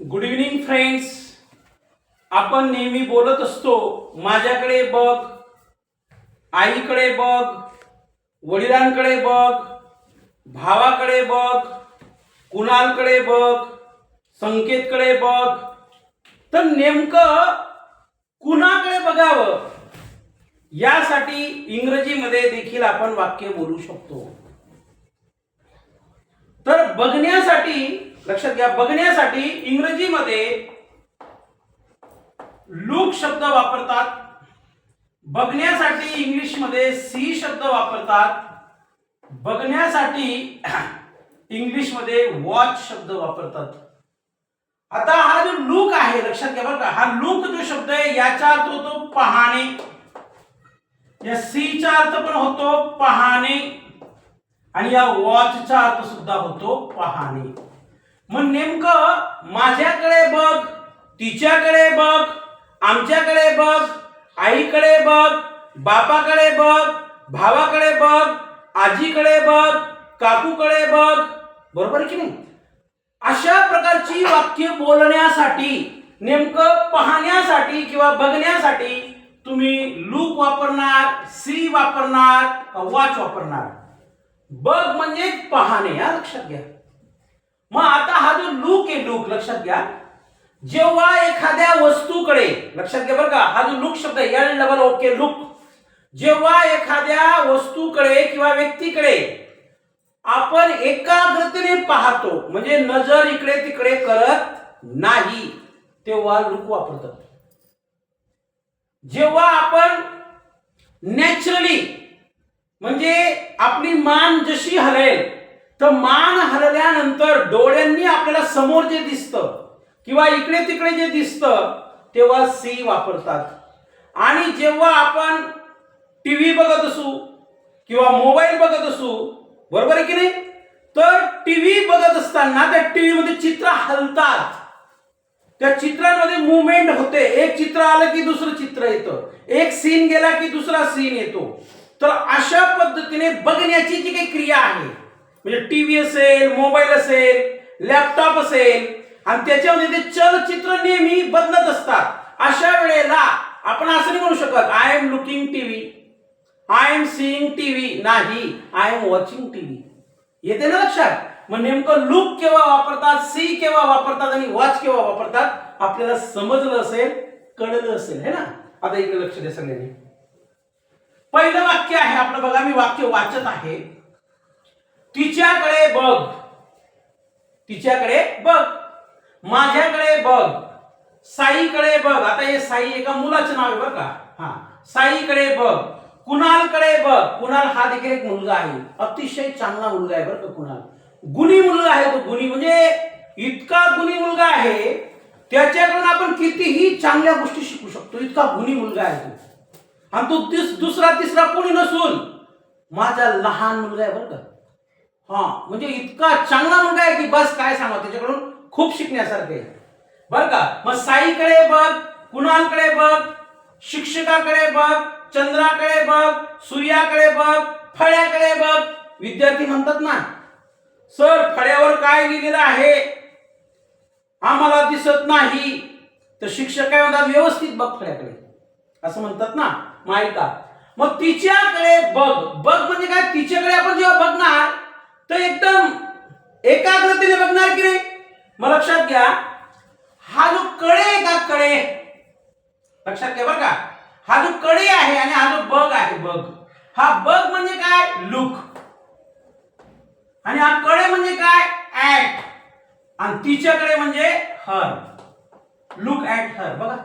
Good evening friends आपण नेहमी बोलत असतो माझ्याकडे बघ आईकडे बघ वडिलांकडे बघ भावाकडे बघ कुणालकडे बघ संकेतकडे बघ. तर नेमकं कुणाकडे बघावं? यासाठी इंग्रजीमध्ये देखील आपण वाक्य बोलू शकतो. तर बघण्यासाठी लक्षात घ्या बघण्यासाठी इंग्रजीमध्ये लुक शब्द वापरतात बघण्यासाठी इंग्लिशमध्ये सी शब्द वापरतात बघण्यासाठी इंग्लिशमध्ये वॉच शब्द वापरतात. आता हा जो लुक आहे लक्षात घ्या बरं का हा लुक जो शब्द आहे याचा अर्थ होतो पाहणे. या सीचा अर्थ पण होतो पाहणे आणि या वॉचचा अर्थ सुद्धा होतो पाहणे. मग नेमकं माझ्याकडे बघ तिच्याकडे बघ आमच्याकडे बघ आईकडे बघ बापाकडे बघ भावाकडे बघ आजीकडे बघ काकूकडे बघ. बरोबर की नाही? अशा प्रकारची वाक्य बोलण्यासाठी नेमकं पाहण्यासाठी किंवा बघण्यासाठी तुम्ही लूक वापरणार सी वापरणार वाच वापरणार? बघ म्हणजे पाहणे या लक्षात घ्या. मग आता हा जो लूक आहे लूक लक्षात घ्या. जेव्हा एखाद्या वस्तूकडे लक्षात घ्या बरं का हा जो लुक शब्द एल डबल ओके लुक जेव्हा एखाद्या वस्तूकडे किंवा व्यक्तीकडे आपण एकाग्रतेने पाहतो म्हणजे नजर इकडे तिकडे करत नाही तेव्हा लुक वापरतात. जेव्हा आपण नॅचरली म्हणजे आपली मान जशी हलेल तर मान हरल्यानंतर डोळ्यांनी आपल्याला समोर जे दिसतं किंवा इकडे तिकडे जे दिसतं तेव्हा सी वापरतात. आणि जेव्हा आपण टी व्ही बघत असू किंवा मोबाईल बघत असू बरोबर आहे की नाही? तर टी व्ही बघत असताना त्या टी मध्ये चित्र हलतात. त्या चित्रांमध्ये मुवमेंट होते. एक चित्र आलं की दुसरं चित्र येतं. एक सीन गेला की दुसरा सीन येतो. तर अशा पद्धतीने बघण्याची जी काही क्रिया आहे म्हणजे टीव्ही असेल मोबाईल असेल लॅपटॉप असेल आणि त्याच्यामध्ये ते चलचित्र नेहमी बदलत असतात. अशा वेळेला आपण असं नाही म्हणू शकत I am looking TV I am seeing TV नाही आय एम वॉचिंग टीव्ही येते ना लक्षात? मग नेमकं लुक केव्हा वापरतात सी केव्हा वापरतात आणि वॉच केव्हा वापरतात आपल्याला समजलं असेल कळलं असेल है ना? आता इकडे लक्ष द्या सगळ्यांनी. पहिलं वाक्य आहे आपलं बघा मी वाक्य वाचत आहे. तिच्याकडे बघ. तिच्याकडे बघ. माझ्याकडे बघ. साईकडे बघ. आता हे साई एका मुलाचं नाव आहे बरं का? हा. साईकडे बघ. कुणालकडे बघ. कुणाल हा देखील एक मुलगा आहे. अतिशय चांगला मुलगा आहे बरं का कुणाल. गुणी मुलगा आहे तो. गुणी म्हणजे इतका गुणी मुलगा आहे त्याच्याकडून आपण कितीही चांगल्या गोष्टी शिकू शकतो. इतका गुणी मुलगा आहे तो. आणि तो तिस- दुसरा तिसरा कोणी नसून माझा लहान मुलगा आहे बरं का? हा म्हणजे इतका चांगला मुलगा आहे की बस काय सांगा त्याच्याकडून खूप शिकण्यासारखे आहे. बर का? मग साईकडे बघ कुणालकडे बघ शिक्षकाकडे बघ चंद्राकडे बघ सूर्याकडे बघ फळ्याकडे बघ. विद्यार्थी म्हणतात ना सर फळ्यावर काय लिहिलेलं आहे? आम्हाला दिसत नाही. तर शिक्षक काय म्हणतात व्यवस्थित बघ फळ्याकडे. असं म्हणतात ना मायका मग तिच्याकडे बघ. बघ म्हणजे काय? तिच्याकडे आपण जेव्हा बघणार तर एकदम एकाग्रतेने बघणार की नाही? मग लक्षात घ्या हा जो कडे का कडे लक्षात घ्या बरं का. हा जो कडे आहे आणि हा जो बग आहे बग हा बग म्हणजे काय? लुक आणि हा कडे म्हणजे काय? ऍट आणि तिच्याकडे म्हणजे हर लुक ऍट हर बघा.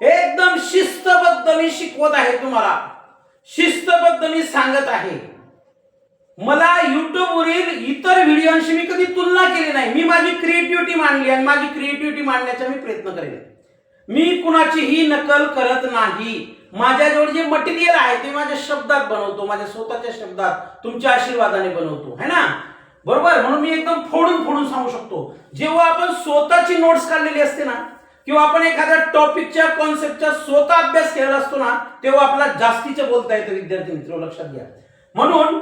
एकदम शिस्तबद्ध मी शिकवत आहे तुम्हाला. शिस्तबद्ध मी सांगत आहे. मला युट्यूबवरील वरील इतर व्हिडिओशी मी कधी तुलना केली नाही. मी माझी क्रिएटिव्हिटी मांडली आणि माझी क्रिएटिव्हिटी मांडण्याचा मी प्रयत्न करेन. मी कुणाचीही नकल करत नाही. माझ्याजवळ जे मटेरियल आहे ते माझ्या शब्दात बनवतो माझ्या स्वतःच्या शब्दात तुमच्या आशीर्वादाने बनवतो. है ना? बरोबर? म्हणून मी एकदम फोडून फोडून सांगू शकतो. जेव्हा आपण स्वतःची नोट्स काढलेली असते ना किंवा आपण एखाद्या टॉपिकच्या कॉन्सेप्टचा स्वतः अभ्यास केलेला असतो ना तेव्हा आपला जास्तीचं बोलता येतं विद्यार्थी मित्र लक्षात घ्या. म्हणून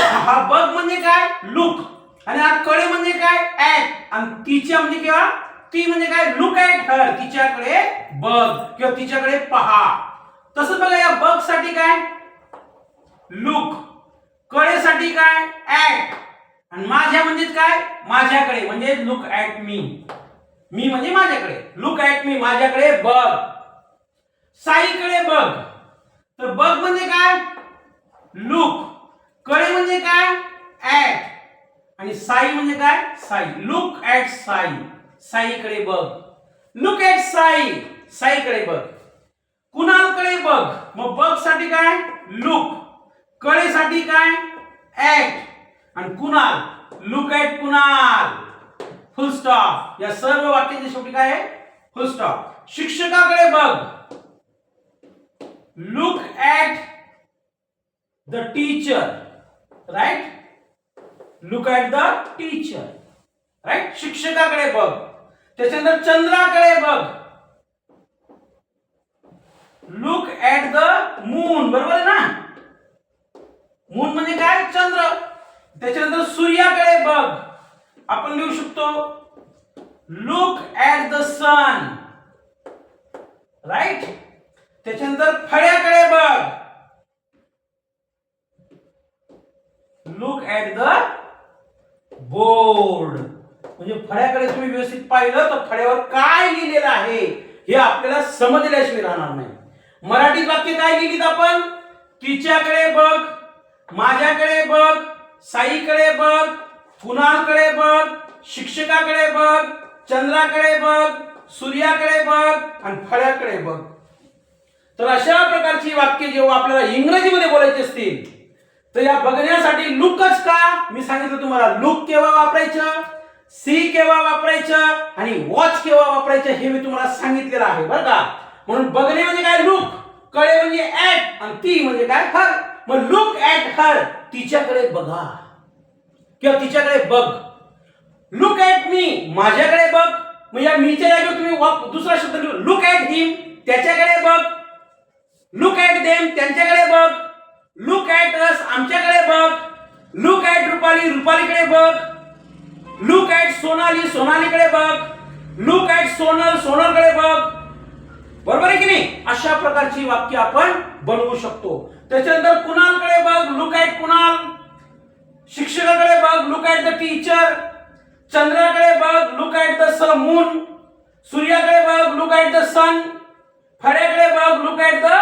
हा बघ म्हणजे काय? लुक आणि हा कडे म्हणजे काय? ऍक्ट आणि तिच्या म्हणजे किंवा ती म्हणजे काय? लुक ऍट हर तिच्याकडे बघ किंवा तिच्याकडे पहा. तसंच बघा या बघसाठी काय? लुक कळेसाठी काय? ऍक्ट आणि माझ्या म्हणजे काय? माझ्याकडे. म्हणजे लुक ऍट मी मी म्हणजे माझ्याकडे. लुक ऍट मी माझ्याकडे बघ. साईकडे बघ. तर बघ म्हणजे काय? लुक कळे म्हणजे काय? ऍट आणि साई म्हणजे काय? साई. Look at Sai. साईकडे बघ. Look at Sai. साईकडे बघ. कुणालकडे बघ? मग बघसाठी काय? लुक कळेसाठी काय? ऍट आणि Kunal? Look at Kunal. Full stop या सर्व वाक्याच्या शेवटी काय आहे? फुल स्टॉप शिक्षकाकडे बघ. Look at the teacher right look at the teacher right शिक्षकाकडे बघ. त्याच्यानंतर चंद्राकडे बघ. लुक ॲट द मून बरोबर आहे ना? मून म्हणजे काय? चंद्र. त्याच्यानंतर सूर्याकडे बघ. आपण लिहू शकतो look at the sun right त्याच्यानंतर फळ्याकडे बघ. लुक ऍट द बोर्ड म्हणजे फळ्याकडे तुम्ही व्यवस्थित पाहिलं तर फळ्यावर काय लिहिलेलं आहे हे आपल्याला समजल्याशिवाय राहणार नाही. मराठीत वाक्य काय लिहिलीत आपण? तिच्याकडे बघ माझ्याकडे बघ साईकडे बघ कुणालकडे बघ शिक्षकाकडे बघ चंद्राकडे बघ सूर्याकडे बघ आणि फळ्याकडे बघ. तर अशा प्रकारची वाक्य जेव्हा आपल्याला इंग्रजीमध्ये बोलायची असतील तर या बघण्यासाठी लुकच का? मी सांगितलं तुम्हाला लुक केव्हा वापरायचं? सी केव्हा वापरायचं? आणि वॉच केव्हा वापरायचं हे मी तुम्हाला सांगितलेलं आहे बरं का? म्हणून बघणे म्हणजे काय लुक कळे म्हणजे ऍट आणि ती म्हणजे काय हर? मग लुक ऍट हर तिच्याकडे बघा. किंवा तिच्याकडे बघ. लुक ऍट मी माझ्याकडे बघ. मग या मीच्या जागेवर तुम्ही दुसरा शब्द लुक ऍट हिम त्याच्याकडे बघ. लुक ऍट देम त्यांच्याकडे बघ. लुक ॲट अस आमच्याकडे बघ. लुक ॲट रुपाली रुपालीकडे बघ. लुक ॲट सोनाली सोनालीकडे बघ. लुक ॲट सोनल सोनलकडे बघ. बरोबर आहे की नाही? अशा प्रकारची वाक्य आपण बनवू शकतो. त्याच्यानंतर कुणालकडे बघ? Look at Kunal. शिक्षकाकडे बघ. लुक ॲट द टीचर चंद्राकडे बघ. लुक ॲट द स मून सूर्याकडे बघ. लुक ॲट द सन फळ्याकडे बघ. लुक ॲट द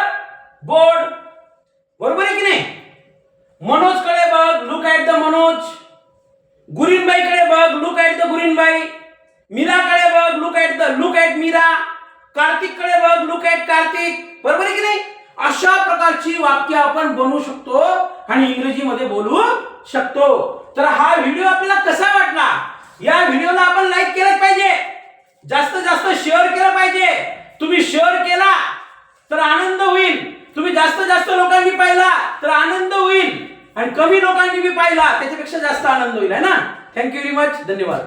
बोर्ड बरोबर आहे की नाही? मनोजकडे बघ लुक ऍट द मनोज. गुरीनबाईकडे बघ लुक ऍट द गुरीनबाई. मीराकडे बघ look at the look at Meera. कार्तिककडे बघ लुक ऍट कार्तिक. बरोबर आहे की नाही? अशा प्रकारची वाक्य आपण बनवू शकतो आणि इंग्रजीमध्ये बोलू शकतो. तर हा व्हिडिओ आपल्याला कसा वाटला या व्हिडिओला आपण लाईक केलंच पाहिजे जास्त जास्त शेअर केलं पाहिजे तुम्ही शेअर केला तर आनंद होईल तुम्ही जास्त जास्त लोकांनी पाहिला तर आनंद होईल आणि कमी लोकांनी मी पाहिला त्याच्यापेक्षा जास्त आनंद होईल आहे ना? थँक्यू व्हेरी मच धन्यवाद.